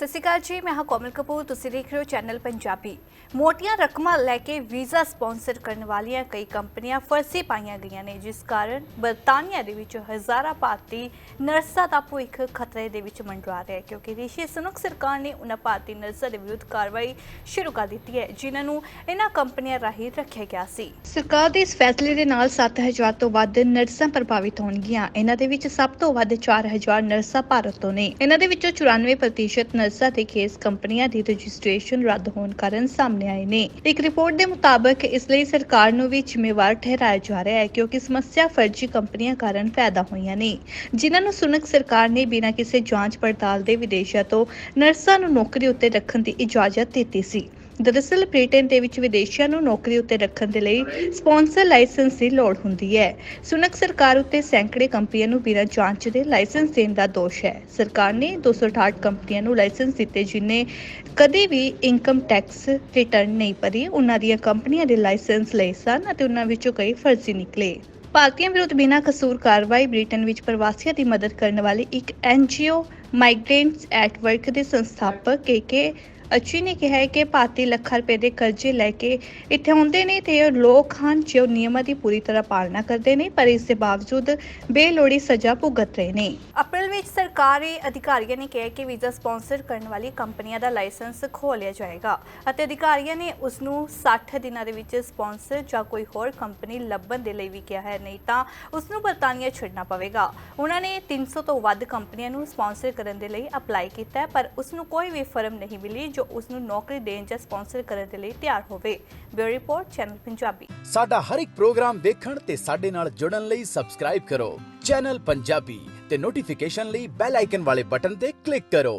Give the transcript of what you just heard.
ਸਤਿ ਸ਼੍ਰੀ ਅਕਾਲ ਜੀ, ਮੈਂ ਹਾਂ ਕੋਮਲ ਕਪੂਰ, ਤੁਸੀਂ ਦੇਖ ਰਹੇ ਹੋ ਚੈਨਲ ਪੰਜਾਬੀ। ਮੋਟੀਆਂ ਰਕਮਾਂ ਲੈ ਕੇ ਵੀਜ਼ਾ ਸਪਾਂਸਰ ਕਰਨ ਵਾਲੀਆਂ ਕਈ ਕੰਪਨੀਆਂ ਫਰਸੀ ਪਾਈਆਂ ਗਈਆਂ ਨੇ, ਜਿਸ ਕਾਰਨ ਬਰਤਾਨੀਆ ਦੇ ਵਿੱਚ ਹਜ਼ਾਰਾਂ ਭਾਰਤੀ ਨਰਸਾਂ ਦਾ ਭਵਿੱਖ ਖਤਰੇ ਦੇ ਵਿੱਚ ਮੰਡਰਾ ਰਿਹਾ ਹੈ, ਕਿਉਂਕਿ ਰਿਸ਼ੀ ਸੁਨਕ ਸਰਕਾਰ ਨੇ ਉਹਨਾਂ ਭਾਰਤੀ ਨਰਸਾਂ ਦੇ ਵਿਰੁੱਧ ਕਾਰਵਾਈ ਸ਼ੁਰੂ ਕਰ ਦਿੱਤੀ ਹੈ, ਜਿਨ੍ਹਾਂ ਨੂੰ ਇਹਨਾਂ ਕੰਪਨੀਆਂ ਰਾਹੀਂ ਰੱਖਿਆ ਗਿਆ ਸੀ। ਸਰਕਾਰ ਦੇ ਇਸ ਫੈਸਲੇ ਦੇ ਨਾਲ 7000 ਤੋਂ ਵੱਧ ਨਰਸਾਂ ਪ੍ਰਭਾਵਿਤ ਹੋਣਗੀਆਂ। ਇਹਨਾਂ ਦੇ ਵਿੱਚ ਸਭ ਤੋਂ ਵੱਧ 4000 ਨਰਸਾਂ ਭਾਰਤ ਤੋਂ ਨੇ। ਇਹਨਾਂ ਦੇ ਵਿੱਚੋਂ 94% ਨਰਸਾਂ ਤੇ ਕੇਸ ਕੰਪਨੀਆਂ ਦੀ ਰਜਿਸਟ੍ਰੇਸ਼ਨ ਰੱਦ ਹੋਣ ਕਾਰਨ ਸਾਹਮਣੇ ਆਏ ਨੇ। ਇੱਕ ਰਿਪੋਰਟ ਦੇ ਮੁਤਾਬਕ ਇਸ ਲਈ ਸਰਕਾਰ ਨੂੰ ਵੀ ਜ਼ਿੰਮੇਵਾਰ ਠਹਿਰਾਇਆ ਜਾ ਰਿਹਾ ਹੈ ਕਿਉਂਕਿ ਸਮੱਸਿਆ ਫਰਜ਼ੀ ਕੰਪਨੀਆਂ ਕਾਰਨ ਪੈਦਾ ਹੋਈਆਂ ਨੇ। ਜਿਨ੍ਹਾਂ ਨੂੰ ਸੁਨਕ ਸਰਕਾਰ ਨੇ ਬਿਨਾਂ ਕਿਸੇ ਜਾਂਚ ਪੜਤਾਲ ਦੇ ਵਿਦੇਸ਼ਾਂ ਤੋਂ ਨਰਸਾਂ ਨੂੰ ਨੌਕਰੀ ਉੱਤੇ ਰੱਖਣ ਦੀ ਇਜਾਜ਼ਤ ਦਿੱਤੀ ਸੀ। ਦਰਅਸਲ ਬ੍ਰਿਟੇਨ ਦੇ ਵਿੱਚ ਵਿਦੇਸ਼ੀਆਂ ਨੂੰ ਨੌਕਰੀ ਉੱਤੇ ਰੱਖਣ ਦੇ ਲਈ ਸਪਾਂਸਰ ਲਾਇਸੈਂਸ ਦੀ ਲੋੜ ਹੁੰਦੀ ਹੈ। ਸੁਨਕ ਸਰਕਾਰ ਉੱਤੇ ਸੈਂਕੜੇ ਕੰਪਨੀਆਂ ਨੂੰ ਬਿਨਾਂ ਜਾਂਚ ਦੇ ਲਾਇਸੈਂਸ ਦੇਣ ਦਾ ਦੋਸ਼ ਹੈ। ਸਰਕਾਰ ਨੇ 268 ਕੰਪਨੀਆਂ ਨੂੰ ਲਾਇਸੈਂਸ ਦਿੱਤੇ, ਜਿਨੇ ਕਦੇ ਵੀ ਇਨਕਮ ਟੈਕਸ ਰਿਟਰਨ ਨਹੀਂ ਭਰੀ। ਉਹਨਾਂ ਦੀਆਂ ਕੰਪਨੀਆਂ ਦੇ ਲਾਇਸੈਂਸ ਲਏ ਸਨ ਅਤੇ ਉਹਨਾਂ ਵਿੱਚੋਂ ਕਈ ਫਰਜ਼ੀ ਨਿਕਲੇ। ਭਾਰਤੀਆਂ ਵਿਰੁੱਧ ਬਿਨਾਂ ਕਸੂਰ ਕਾਰਵਾਈ ਬ੍ਰਿਟੇਨ ਵਿੱਚ ਪ੍ਰਵਾਸੀਆਂ ਦੀ ਮਦਦ ਕਰਨ ਵਾਲੀ ਇੱਕ ਐਨਜੀਓ ਮਾਈਗ੍ਰੈਂਟਸ ਐਟ ਵਰਕ ਦੇ ਸੰਸਥਾਪਕ ਕੇਕੇ ਅਚੀ ਨੇ ਕਿਹਾ ਹੈ ਕਿ ਭਾਰਤੀ ਲੱਖਾਂ ਰੁਪਏ ਦੇ ਕਰਜ਼ੇ ਲੈ ਕੇ ਇੱਥੇ ਆਉਂਦੇ ਨੇ ਤੇ ਉਹ ਲੋਕ ਹਨ ਜੋ ਨਿਯਮਾਂ ਦੀ ਪੂਰੀ ਤਰ੍ਹਾਂ ਪਾਲਣਾ ਕਰਦੇ ਨੇ, ਪਰ ਇਸ ਦੇ ਬਾਵਜੂਦ ਬੇਲੋੜੀ ਸਜ਼ਾ ਭੁਗਤ ਰਹੇ ਨੇ। ਅਪ੍ਰੈਲ ਵਿੱਚ ਸਰਕਾਰੀ ਅਧਿਕਾਰੀਆਂ ਨੇ ਕਿਹਾ ਕਿ ਵੀਜ਼ਾ ਸਪਾਂਸਰ ਕਰਨ ਵਾਲੀ ਕੰਪਨੀਆਂ ਦਾ ਲਾਇਸੈਂਸ ਖੋਹ ਲਿਆ ਜਾਏਗਾ ਅਤੇ ਅਧਿਕਾਰੀਆਂ ਨੇ ਉਸ ਨੂੰ 60 ਦਿਨਾਂ ਦੇ ਵਿੱਚ ਸਪਾਂਸਰ ਜਾਂ ਕੋਈ ਹੋਰ ਕੰਪਨੀ ਲੱਭਣ ਦੇ ਲਈ ਵੀ ਕਿਹਾ ਹੈ, ਨਹੀਂ ਤਾਂ ਉਸ ਨੂੰ ਬਰਤਾਨੀਆ ਛੱਡਣਾ ਪਵੇਗਾ। ਉਹਨਾਂ ਨੇ 300 ਤੋਂ ਵੱਧ ਕੰਪਨੀਆਂ ਨੂੰ ਸਪਾਂਸਰ ਕਰਨ ਦੇ ਲਈ ਅਪਲਾਈ ਕੀਤਾ ਪਰ ਉਸ ਨੂੰ ਕੋਈ ਵੀ ਫਰਮ ਨਹੀਂ ਮਿਲੀ ਜੋ ਉਸ ਨੂੰ ਨੌਕਰੀ ਦੇਣ ਜਾਂ ਸਪਾਂਸਰ ਕਰਨ ਦੇ ਲਈ ਤਿਆਰ ਹੋਵੇ। Bureau report, channel Punjabi. ਸਾਡਾ ਹਰ ਇੱਕ ਪ੍ਰੋਗਰਾਮ ਦੇਖਣ ਤੇ ਸਾਡੇ ਨਾਲ ਜੁੜਨ ਲਈ ਸਬਸਕ੍ਰਾਈਬ ਕਰੋ। ਚੈਨਲ ਪੰਜਾਬੀ ਤੇ ਨੋਟੀਫਿਕੇਸ਼ਨ ਲਈ ਬੈਲ ਆਈਕਨ ਵਾਲੇ ਬਟਨ ਤੇ ਕਲਿੱਕ ਕਰੋ।